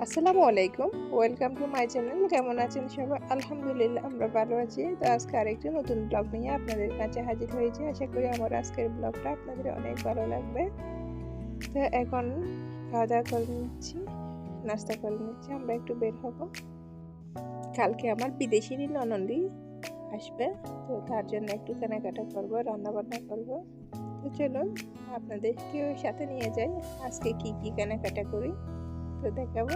আসসালামু আলাইকুম। Welcome to my channel কেমন আছেন সবাই? আলহামদুলিল্লাহ, আমরা ভালো আছি। তো আজকে আরেকটি নতুন ব্লগ নিয়ে আপনাদের কাছে হাজির হয়েছি। আশা করি আমার আজকের ব্লগটা আপনাদের অনেক ভালো লাগবে। তো এখন খাওয়া দাওয়া করে নিচ্ছি, নাস্তা করে নিচ্ছি। আমরা একটু বের হব। কালকে আমার বিদেশি ননন্দি আসবে। তো তার জন্য একটু কেনাকাটা করব রান্না বান্না করব। তো চলুন, আপনাদেরকেও সাথে নিয়ে যাই। আজকে কি কি কেনাকাটা করি? তো দেখাবো।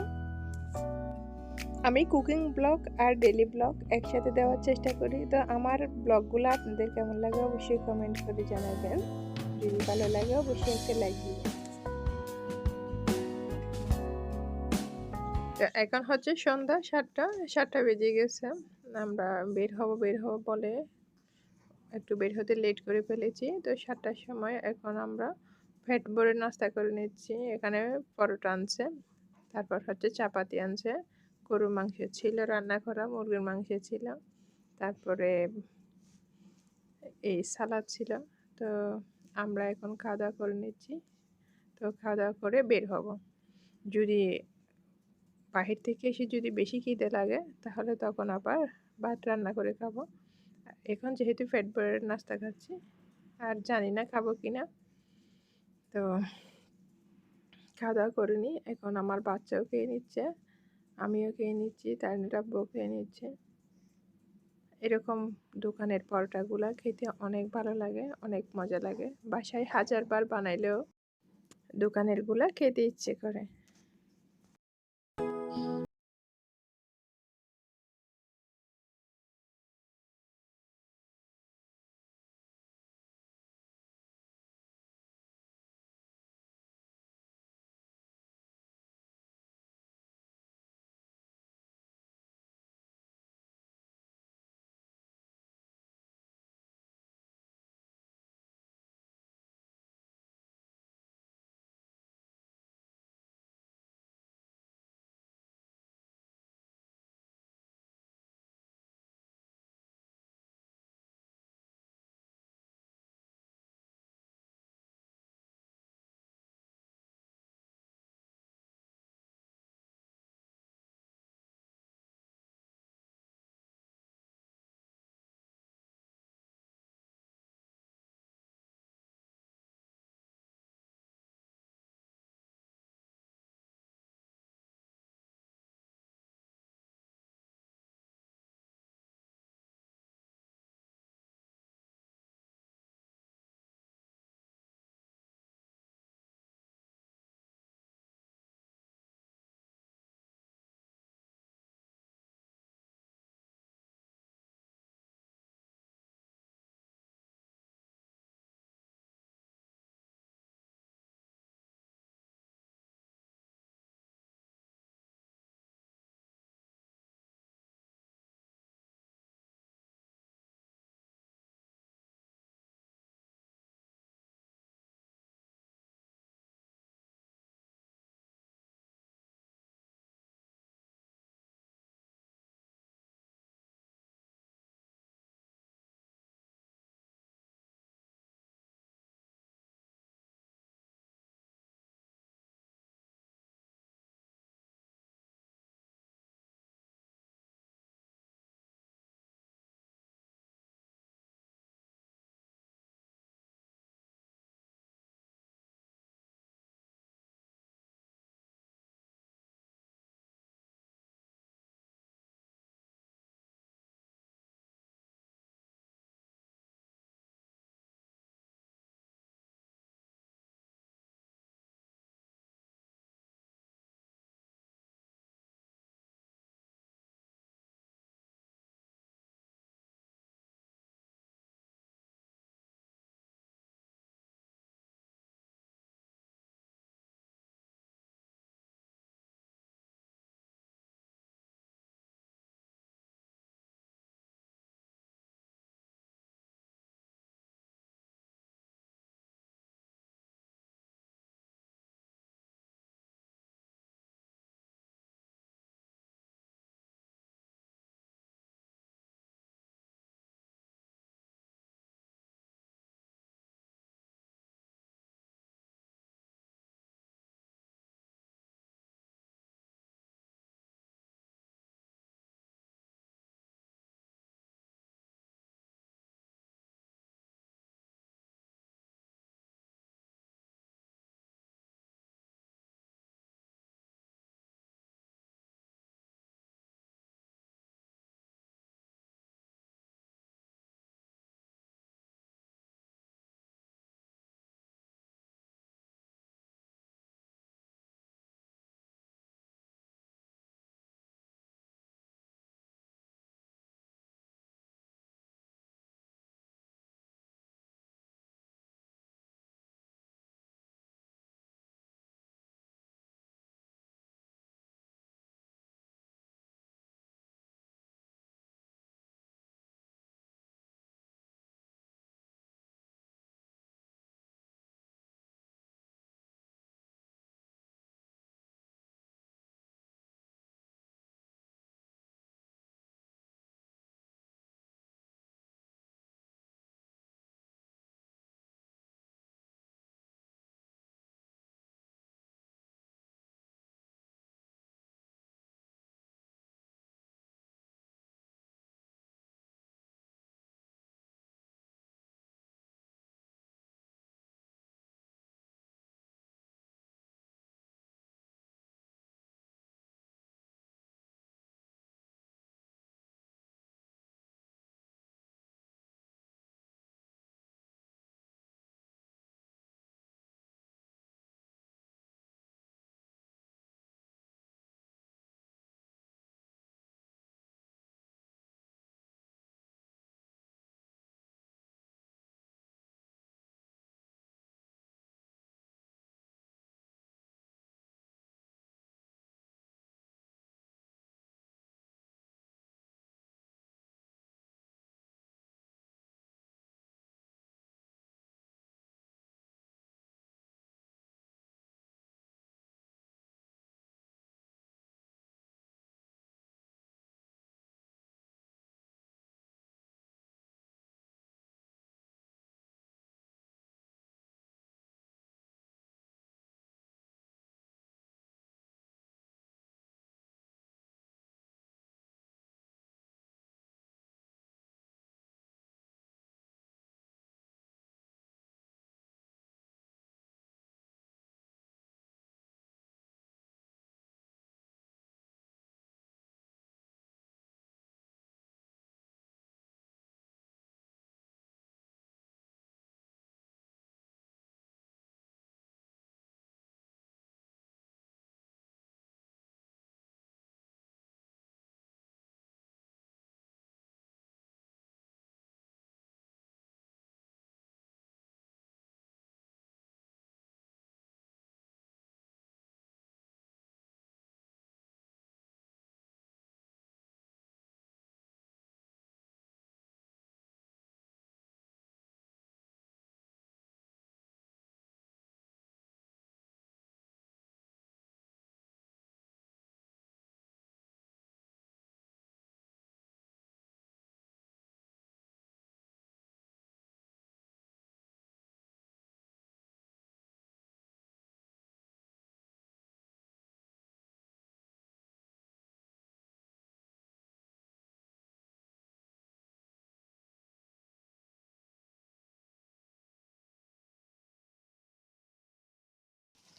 আমি কুকিং ব্লগ আর ডেলি ব্লগ একসাথে দেওয়ার চেষ্টা করি। তো আমার ব্লগগুলো আপনাদের কেমন লাগে অবশ্যই কমেন্ট করে জানাবেন। যদি ভালো লাগে অবশ্যই একটা লাইক দিবেন। তো এখন হচ্ছে সন্ধ্যা সাতটা সাতটা বেজে গেছে। আমরা বের হব বের হব বলে একটু বের হতে লেট করে ফেলেছি। তো সাতটার সময় এখন আমরা ফ্যাট ভরে নাস্তা করে নিচ্ছি। এখানে পরোটা আনছে। তারপর হচ্ছে চাপাতি আনছে। গরুর মাংস ছিল রান্না করা মুরগির মাংস ছিল। তারপরে এই সালাদ ছিল। তো আমরা এখন খাওয়া দাওয়া করে নিচ্ছি। তো খাওয়া দাওয়া করে বের হব। যদি বাহির থেকে এসে যদি বেশি খিদে লাগে, তাহলে তখন আবার ভাত রান্না করে খাব। এখন যেহেতু ফ্যাট বয়ের নাস্তা খাচ্ছি, আর জানি না খাব কি না তো খাওয়া দাওয়া করে নিই এখন আমার বাচ্চাও খেয়ে নিচ্ছে, আমিও খেয়ে নিচ্ছি তার ডাব্বও খেয়ে নিচ্ছে। এরকম দোকানের পরোটাগুলো খেতে অনেক ভালো লাগে, অনেক মজা লাগে। বাসায় হাজারবার বানাইলেও দোকানেরগুলা খেতে ইচ্ছে করে।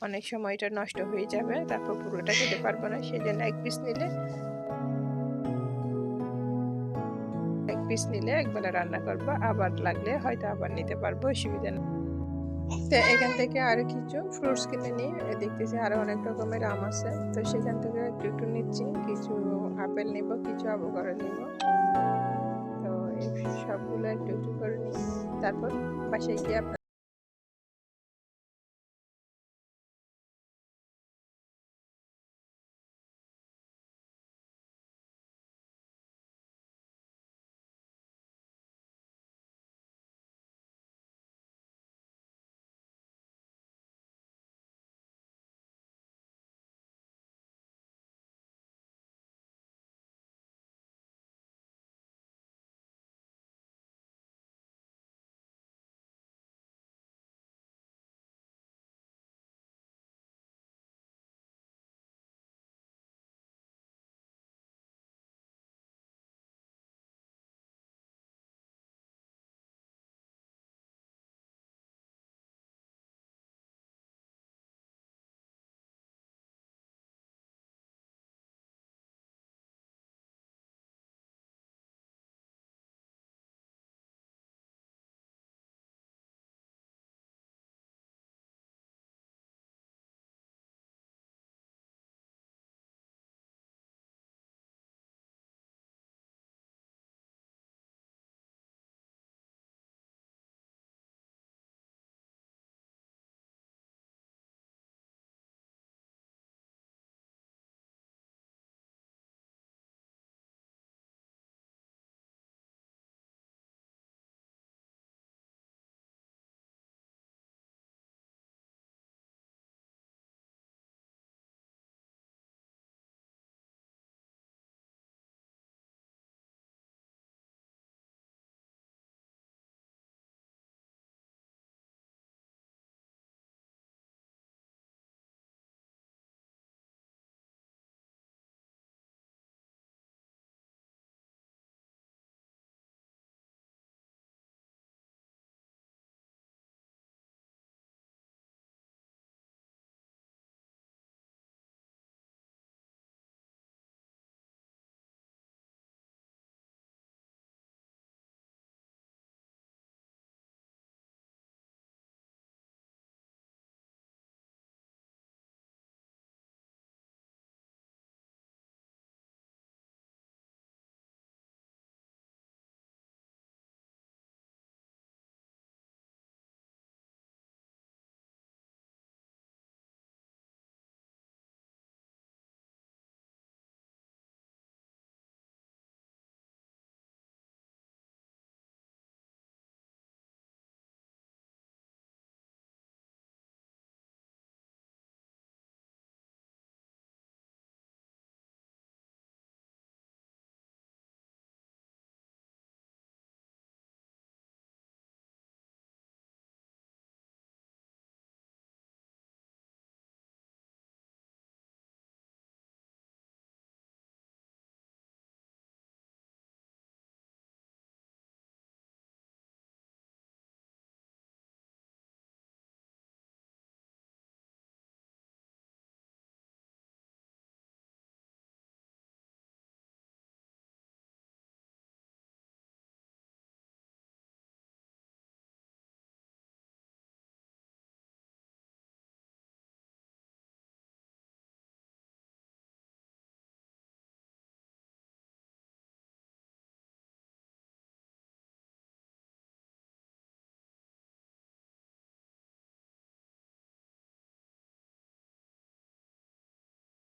অনেক সময় এটা নষ্ট হয়ে যাবে, তারপর পুরোটা খেতে পারব না সেই জন্য এক পিস নিলে এক পিস নিলে একবেলা রান্না করব, আবার লাগলে হয়তো আবার নিতে পারব, অসুবিধা নেই। তো এখান থেকে আরও কিছু ফ্রুটস কিনে নিই দেখতেছি আরও অনেক রকমের আম আছে, তো সেখান থেকে একটু একটু নিচ্ছি, কিছু আপেল নিব, কিছু আবোকাডো নিব। তো সবগুলো একটু একটু করে নিই, তারপর বাসায় গিয়ে আপনার